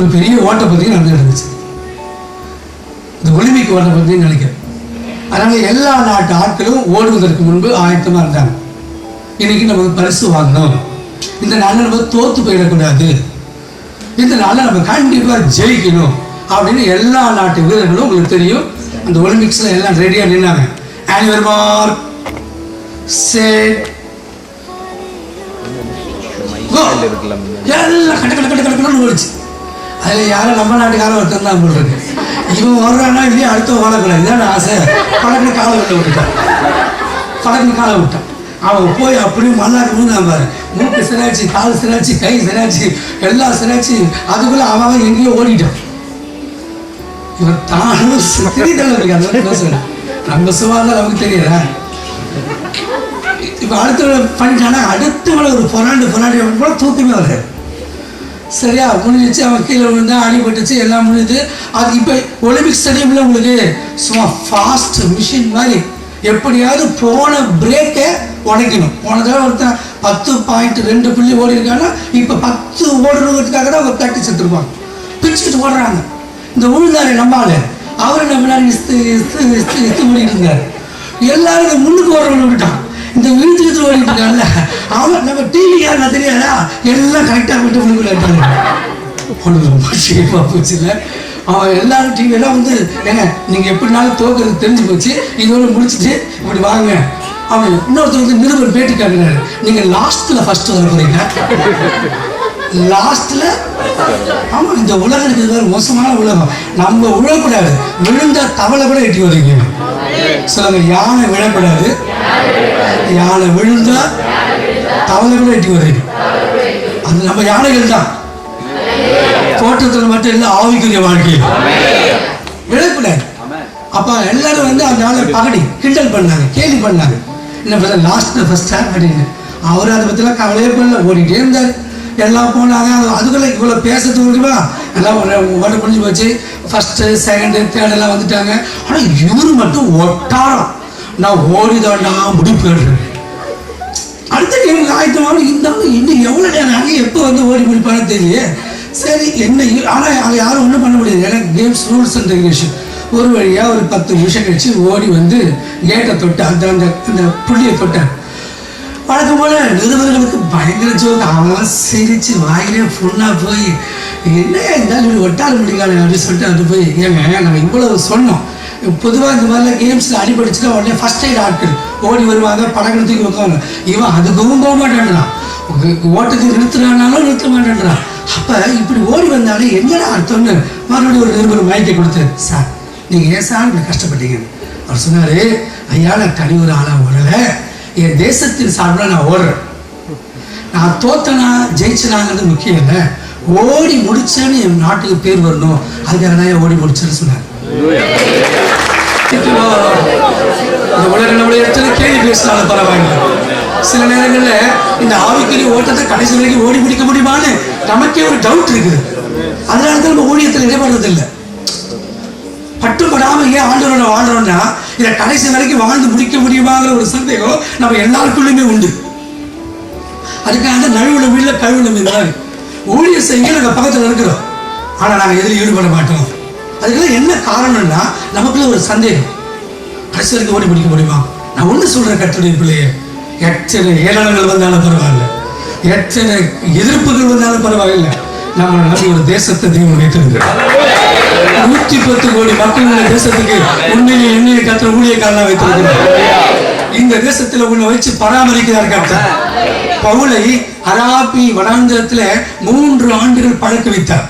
ஒரு பெரிய ஓட்ட பந்தயம் நடந்துட்டு இருந்துச்சு. இந்த ஒலிம்பிக் ஓட்ட பந்தயம் நினைக்கிறேன். அதனால எல்லா நாட்டு ஆட்களும் ஓடுவதற்கு முன்பு ஆயத்தமா இருந்தாங்க. இன்னைக்கு நமக்கு பரிசு வாங்கணும். இந்த நாளில் நம்ம தோத்து போயிடக்கூடாது. இந்த நாளில் நம்ம கண்டிப்பாக ஜெயிக்கணும் அப்படின்னு எல்லா நாட்டு வீரர்களும் உங்களுக்கு தெரியும். அந்த ஒலிம்பிக்ஸில் எல்லாம் ரெடியாக நின்னாங்க. ஆனிவர் மார்க் செட் எல்லாம் கட்ட கட்ட கட்ட கட்டணும்னு ஓடிச்சு. அதில் யாரும் நம்ம நாட்டுக்காரன் ஒருத்தன் தான் போடுறது இவன் வர்றானா இல்லையா அடுத்த வாழக்கூடாது இதான் ஆசை. படக்குன்னு காலை விட்டு விட்டுட்டான். படக்குன்னு காலை விட்டான் அவன் போய் அப்படியே மல்லாக்கு மூணாம் பாரு. மூக்கு சிராச்சு கால் சிராச்சு கை சிராச்சு எல்லாம் சிராச்சு அதுக்குள்ள அவன் அவன் எங்கேயோ ஓடிட்டான். இவன் தானும் திரிதல் இருக்கு அதை பத்தி நம்ம சுவாதான் நமக்கு தெரியல. இப்போ அடுத்த பண்ணிட்டானா அடுத்தவளை ஒரு பொறாண்டு பொறாண்டு கூட தூக்கமே வருது சரியா? முடிஞ்சிச்சு அவன் கீழே விழுந்தா அடிபட்டுச்சு எல்லாம் முடிஞ்சது அது இப்போ ஒலிம்பிக் ஸ்டேடியமில் உங்களுக்கு சும்மா ஃபாஸ்ட் மிஷின் மாதிரி எப்படியாவது போன பிரேக்கை உடைக்கணும். போன தடவை ஒருத்தன் பத்து பாயிண்ட் ரெண்டு புள்ளி ஓடி இருக்காங்கன்னா இப்போ பத்து ஓடுறதுக்காக தான் அவங்க ப்ராக்டிஸ் எடுத்துருப்பாங்க. பிரிச்சுட்டு ஓடுறாங்க. இந்த உழுந்தாரு நம்மால அவரை நம்ம முன்னாடி இஸ்து இஸ்து இஸ்து இஸ்து ஓடிட்டு இருந்தார். எல்லாரும் இந்த முன்னுக்கு ஓடுறவங்க விட்டான் இந்த விழுத்து இழுத்து ஓடிட்டு இருக்காங்கல்ல அவன் நம்ம நான் தெரியாதா? எல்லாம் கரெக்டாக விட்டு முன்னுக்குள்ள இருக்காங்க ஒன்று ரொம்ப ஷேப்பாக போச்சு இல்லை? அவன் எல்லாரும் டிவியெல்லாம் வந்து ஏங்க நீங்கள் எப்படினாலும் தோக்குறது தெரிஞ்சு போச்சு. இதோட முடிச்சுட்டு இப்படி வாங்க. அவன் இன்னொருத்தர் வந்து நிருபர் பேட்டி காட்டுறாரு. நீங்கள் லாஸ்ட்டில் ஃபஸ்ட்டு வர போகிறீங்க லாஸ்ட்ல ஆமா இந்த உலகம் இருக்கிறது மோசமான உலகம். நம்ம விழக்கூடாது. விழுந்த தவளை கூட எட்டி வரீங்க சொல்லுங்க யானை விழக்கூடாது. யானை விழுந்தா தவளை கூட எட்டி வரீங்க அது நம்ம யானைகள் தான். தோட்டத்தில் மட்டும் இல்லை ஆவிக்குரிய வாழ்க்கையில். விழக்கூடாது அப்ப எல்லாரும் வந்து அந்த ஆளை பகடி கிண்டல் பண்ணாங்க கேலி பண்ணாங்க. என்ன லாஸ்ட் ஃபர்ஸ்ட் ஸ்டார்ட் பண்ணிட்டு அவர் அதை பற்றிலாம் கவலையே பண்ணல ஓடிட்டே இருந்தார். எல்லாம் போனாங்க அதுக்குள்ள இவ்வளோ பேசுறது முடியுமா எல்லாம் ஓட்ட முடிஞ்சு போச்சு. ஃபர்ஸ்ட் செகண்டு தேர்ட் எல்லாம் வந்துட்டாங்க. ஆனால் இவரு மட்டும் ஒட்டாரம் நான் ஓடிதாண்டா போயிடுறேன். அடுத்த கேமுக்கு ஆயத்தமான இருந்தாலும் இன்னும் எவ்வளோ நேரம் ஆகி எப்போ வந்து ஓடி முடிப்பான்னு தெரியல சரி என்ன ஆனால் அங்கே யாரும் ஒன்றும் பண்ண முடியாது. ஏன்னா கேம்ஸ் ரூல்ஸ் அண்ட் ரெகுலேஷன் ஒரு வழியாக ஒரு பத்து நிமிஷம் கழிச்சு ஓடி வந்து கேட்டை தொட்டு அந்த அந்த அந்த புள்ளியை தொட்டார் வழக்கம் போல நிருபர்களுக்கு பயங்கர ஜோக். அவன் சிரிச்சு வாயிலே ஃபுல்லாக போய் என்ன இருந்தாலும் இப்படி ஒட்டார முடியல அப்படின்னு சொல்லிட்டு அது போய் ஏங்க நம்ம இவ்வளவு சொன்னோம். பொதுவாக இந்த மாதிரிலாம் கேம்ஸில் அடிபடிச்சுன்னா உடனே ஃபர்ஸ்ட் எய்ட் ஆட்கள் ஓடி வருவாங்க படங்களை தூக்கி வைப்பாங்க. இவன் அதுக்கும் போக மாட்டேன்றான். ஓட்டத்துக்கு நிறுத்துறானாலும் நிறுத்த மாட்டேன்றான். அப்போ இப்படி ஓடி வந்தாலே என்னடா அர்த்தம்னு மறுபடியும் ஒரு நிருபர் மயக்கை கொடுத்து சார் நீங்கள் ஏன் சார் இப்படி கஷ்டப்பட்டீங்க? அவர் சொன்னார் ஐயா நான் தனி ஒரு ஆளாக ஓடலை. என் தேசத்தின் சார்பில் நான் ஓடுறேன். நான் தோத்தனா ஜெயிச்சனாங்கிறது முக்கியம் இல்லை. ஓடி முடிச்சேன்னு என் நாட்டுக்கு பேர் வரணும். அதுக்காக நான் ஓடி முடிச்சேன்னு சொன்னார். எடுத்தது கேள்வி பேசினாலும் பரவாயில்லை சில நேரங்களில் இந்த ஆவிக்குரிய ஓட்டத்தை கடைசி வரைக்கும் ஓடி பிடிக்க முடியுமான்னு நமக்கே ஒரு டவுட் இருக்குது. அதனால தான் நம்ம ஊழியத்தில் ஈடுபடுறது இல்லை பட்டுப்படாம ஏன் ஆண்டவரோட வாழ்றோம்னா இதை கடைசி வரைக்கும் வாழ்ந்து முடிக்க முடியுமாங்கிற ஒரு சந்தேகம் நம்ம எல்லாருக்குள்ளுமே உண்டு. அதுக்காக நழுவுல வீட்டுல கழுவுல மீன் மாதிரி ஊழியர் செய்ய நாங்கள் பக்கத்தில் இருக்கிறோம். ஆனா நாங்க எதில் ஈடுபட மாட்டோம். அதுக்கெல்லாம் என்ன காரணம்னா நமக்குள்ள ஒரு சந்தேகம். கடைசி வரைக்கும் ஓடி பிடிக்க முடியுமா? நான் ஒண்ணு சொல்றேன் கட்டுடைய பிள்ளையே. எத்தனை ஏளனங்கள் வந்தாலும் பரவாயில்ல. எத்தனை எதிர்ப்புகள் வந்தாலும் பரவாயில்லை. நம்ம நம்பி ஒரு தேசத்தை தெய்வம் வைத்திருக்கிறோம் நூத்தி பத்து கோடி மக்கள் உள்ள தேசத்துக்கு உண்மையை எண்ணிய கத்திர ஊழியக்காரனா வைத்திருக்கிறார். இந்த தேசத்துல உன்னை வச்சு பராமரிக்கிறார் கர்த்தர். பவுலை அராபி வனாந்திரத்துல மூன்று ஆண்டுகள் பழக்க வைத்தார்.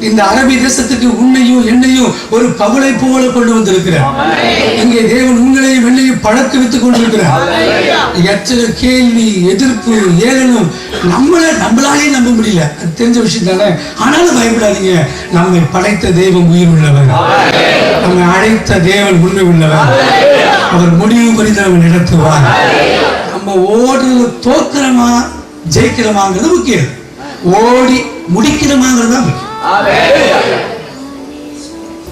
இந்த அரபி தேசத்துக்கு உன்னையும் என்னையும் ஒரு பவுலை போல கொண்டு வந்திருக்கிறார். இங்கே தேவன் உங்களையும் என்னையும் பழக்க வைத்துக் கொண்டிருக்கிறார். எத்தனை கேள்வி எதிர்ப்பு ஏளனம் நம்மளை நம்மளாலே நம்ப முடியல. அது தெரிஞ்ச விஷயம் தானே? ஆனாலும் பயப்படாதீங்க. நம்மை படைத்த தெய்வம் உயிர் உள்ளவர். நம்மை அழைத்த தேவன் உண்மை உள்ளவர். அவர் முடிவு பறித்து நம்ம நடத்துவார். நம்ம ஓடுறது தோக்கிறோமா ஜெயிக்கிறோமாங்கிறது முக்கியம். ஓடி முடிக்கிறோமாங்கிறது தான் முக்கியம்.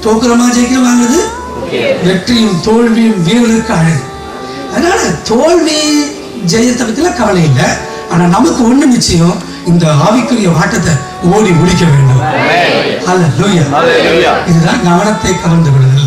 தோக்கிறோமா ஜெயிக்கிறோமாங்கிறது வெற்றியும் தோல்வியும் வீரர்களுக்கு அழகு. அதனால தோல்வி ஜெயத்தை பத்திலாம் கவலை இல்லை. ஆனா நமக்கு ஒண்ணு நிச்சயம் இந்த ஆவிக்குரிய வாட்டத்தை ஓடி முடிக்க வேண்டும். ஹalleluya Hallelujah. இதுதான் கவனத்தை கவர்ந்து விடுதல்